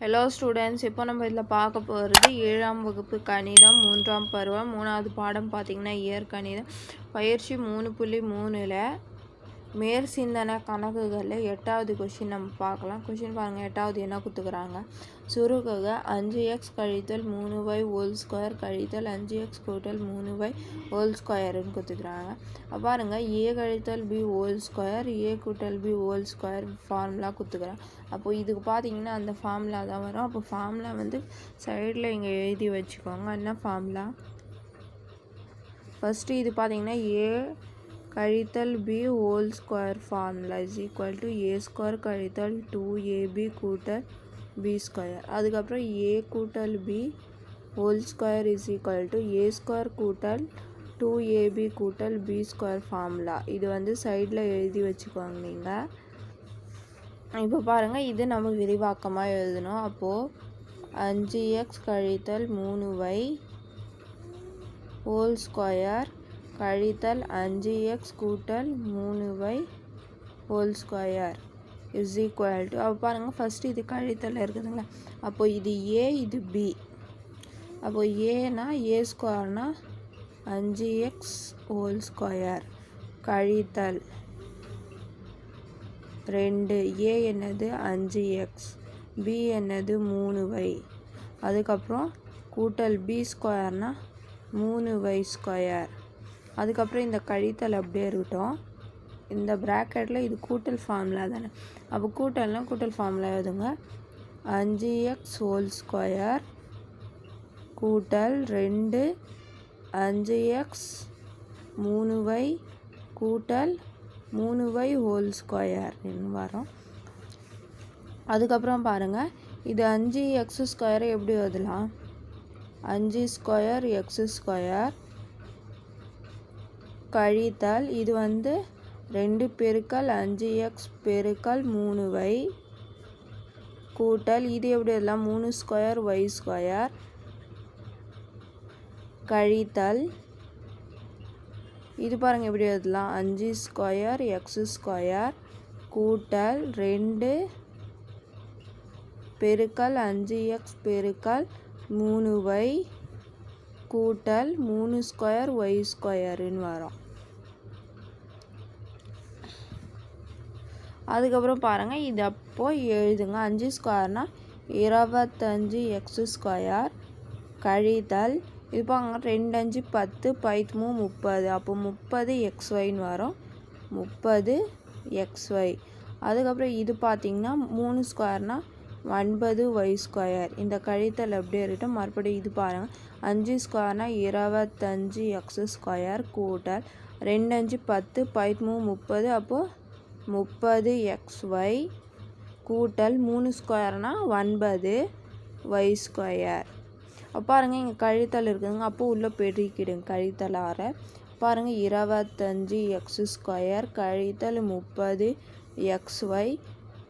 Hello students இப்போ நம்ம இதில் பார்க்க போகிறது ஏழாம் வகுப்பு கணிதம் மூன்றாம் பருவம் மூணாவது பாடம் பார்த்திங்கன்னா இயற்கணிதம். பயிற்சி மூணு புள்ளி மூணில் மேற்சிந்தனை கணக்குகளில் எட்டாவது கொஷின் நம்ம பார்க்கலாம். கொஷின் பாருங்கள் எட்டாவது என்ன கொடுத்துக்கிறாங்க சுருக்குக அஞ்சு எக்ஸ் கழித்தல் மூணு ஒய் ஹோல் ஸ்கொயர் கழித்தல் அஞ்சு எக்ஸ் கூட்டல் மூணு ஒய் ஹோல் ஸ்கொயருன்னு கொடுத்துக்கிறாங்க பாருங்கள் ஏ கழித்தல் பி ஹோல் ஸ்கொயர் ஏ கூட்டல் பி ஹோல் ஸ்கொயர் ஃபார்முலா கொடுத்துக்கிறாங்க அப்போது இதுக்கு பார்த்தீங்கன்னா அந்த ஃபார்முலா தான் வரும். அப்போ ஃபார்முலா வந்து சைடில் இங்கே எழுதி வச்சுக்கோங்க. என்ன ஃபார்முலா ஃபஸ்ட்டு இது பார்த்தீங்கன்னா ஏ கழித்தல் B whole square formula is equal to A square கழித்தல் டூ ஏபி கூட்டல் பி ஸ்கொயர் அதுக்கப்புறம் ஏ கூட்டல் B whole square is equal to A square கூட்டல் டூ ஏபி கூட்டல் பி ஸ்கொயர் ஃபார்முலா இது வந்து சைடில் எழுதி வச்சுக்கோங்க நீங்கள் இப்போ பாருங்கள் இது நம்ம விரிவாக்கமாக எழுதணும். அப்போது அஞ்சு எக்ஸ் கழித்தல் மூணு ஒய் ஹோல் ஸ்கொயர் கழித்தல் அஞ்சு எக்ஸ் கூட்டல் மூணு by whole square is equal to அப்போ பாருங்கள் ஃபஸ்ட்டு இது கழித்தல் இருக்குதுங்களா? அப்போது இது ஏ இது பி அப்போது ஏனா ஏ ஸ்கொயர்னா அஞ்சு எக்ஸ் ஹோல் ஸ்கொயர் கழித்தல் ரெண்டு ஏ என்னது? அஞ்சு எக்ஸ் பி என்னது? மூணு வை அதுக்கப்புறம் கூட்டல் பி ஸ்கொயர்னா மூணு வை ஸ்கொயர் அதுக்கப்புறம் இந்த கழித்தல் அப்படியே இருக்கட்டும். இந்த ப்ராக்கெட்டில் இது கூட்டல் ஃபார்முலா தானே. அப்போ கூட்டல்னால் கூட்டல் ஃபார்முலா எழுதுங்க. அஞ்சு எக்ஸ் ஹோல் ஸ்கொயர் கூட்டல் ரெண்டு அஞ்சு எக்ஸ் மூணு வை கூட்டல் மூணு வை ஹோல் ஸ்கொயர் வரும். அதுக்கப்புறம் பாருங்கள் இது அஞ்சு எக்ஸ் ஸ்கொயரை எப்படி எழுதலாம்? அஞ்சு ஸ்கொயர் எக்ஸ் ஸ்கொயர் கழித்தல் இது வந்து ரெண்டு பெருக்கல் அஞ்சு எக்ஸ் பெருக்கல் மூணு வை கூட்டல் இது எப்படி எல்லாம் மூணு ஸ்கொயர் ஒய் ஸ்கொயர் கழித்தல் இது பாருங்கள் எப்படி எழுதலாம். அஞ்சு ஸ்கொயர் எக்ஸ் ஸ்கொயர் கூட்டல் ரெண்டு பெருக்கல் அஞ்சு எக்ஸ் பெருக்கல் மூணு வை கூட்டல் மூணு ஸ்கொயர் ஒய் ஸ்கொயருன்னு வரும். அதுக்கப்புறம் பாருங்கள் இது அப்போது எழுதுங்க. அஞ்சு ஸ்கொயர்னால் இருபத்தஞ்சி எக்ஸ் ஸ்கொயர் கழித்தல் இது பாருங்க ரெண்டு அஞ்சு பத்து பைத்மூ முப்பது. அப்போ முப்பது எக்ஸ் ஒய்ன்னு வரும். முப்பது எக்ஸ் ஒய். அதுக்கப்புறம் இது பார்த்திங்கன்னா மூணு ஸ்கொயர்னால் ஒன்பது ஒய் ஸ்கொயர் இந்த கழித்தல் அப்படியே இருக்கட்டும் மறுபடியும் இது பாருங்கள் அஞ்சு ஸ்கொயர்னால் இருபத்தஞ்சி எக்ஸ் ஸ்கொயர் கூட்டல் ரெண்டு அஞ்சு பத்து பதிமூ முப்பது. அப்போது முப்பது எக்ஸ் ஒய் கூட்டல் மூணு ஸ்கொயர்னால் ஒன்பது ஒய் ஸ்கொயர் பாருங்கள் இங்கே கழித்தல் இருக்குதுங்க. அப்போது உள்ளே பெருக்கிடுங்க கழித்தல் ஆற. பாருங்கள் இருபத்தஞ்சி எக்ஸ் ஸ்கொயர் கழித்தல் முப்பது எக்ஸ் ஒய்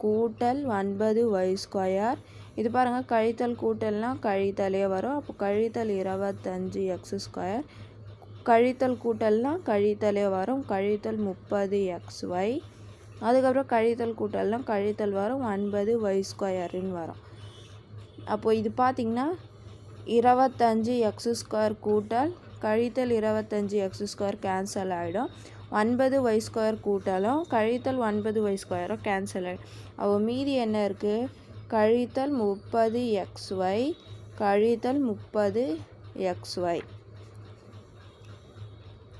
கூட்டல் ஒன்பது ஒய் ஸ்கொயர் இது பாருங்கள் கழித்தல் கூட்டல்னால் கழித்தலே வரும். அப்போ கழித்தல் இருபத்தஞ்சி எக்ஸ் ஸ்கொயர் கழித்தல் கூட்டல்னால் கழித்தலே வரும். கழித்தல் முப்பது எக்ஸ் ஒய் அதுக்கப்புறம் கழித்தல் கூட்டல்னால் கழித்தல் வரும். ஒன்பது ஒய் ஸ்கொயருன்னு வரும். அப்போது இது பார்த்திங்கன்னா இருபத்தஞ்சி எக்ஸ் ஸ்கொயர் கூட்டல் கழித்தல் இருபத்தஞ்சி எக்ஸ் ஸ்கொயர் கேன்சல் ஆகிடும் ஒன்பது ஒய் ஸ்கொயர் கூட்டலும் கழித்தல் ஒன்பது ஒய் ஸ்கொயரும் கேன்சல் ஆகிடும் அப்போ மீதி என்ன இருக்குது கழித்தல் முப்பது எக்ஸ் ஒய் கழித்தல் முப்பது எக்ஸ் ஒய்.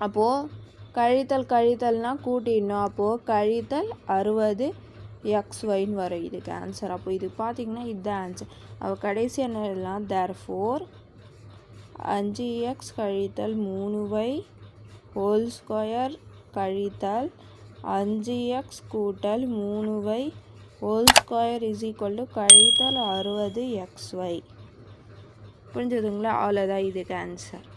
அப்போது கழித்தல் கழித்தல்னால் கூட்டிடணும். அப்போது கழித்தல் அறுபது எக்ஸ் ஒய்ன்னு வரும். இதுக்கு ஆன்சர் அப்போ இது பார்த்திங்கன்னா இதுதான் ஆன்சர் அவள் கடைசி என்னலாம் தேர் ஃபோர் அஞ்சு எக்ஸ் கழித்தல் மூணு ஒய் ஹோல் ஸ்கொயர் கழித்தல் அஞ்சு எக்ஸ் கூட்டல் மூணு Y whole square is equal to கழித்தல் அறுபது எக்ஸ் ஒய். புரிஞ்சுதுங்களா? அவ்வளோதான் இதுக்கு ஆன்சர்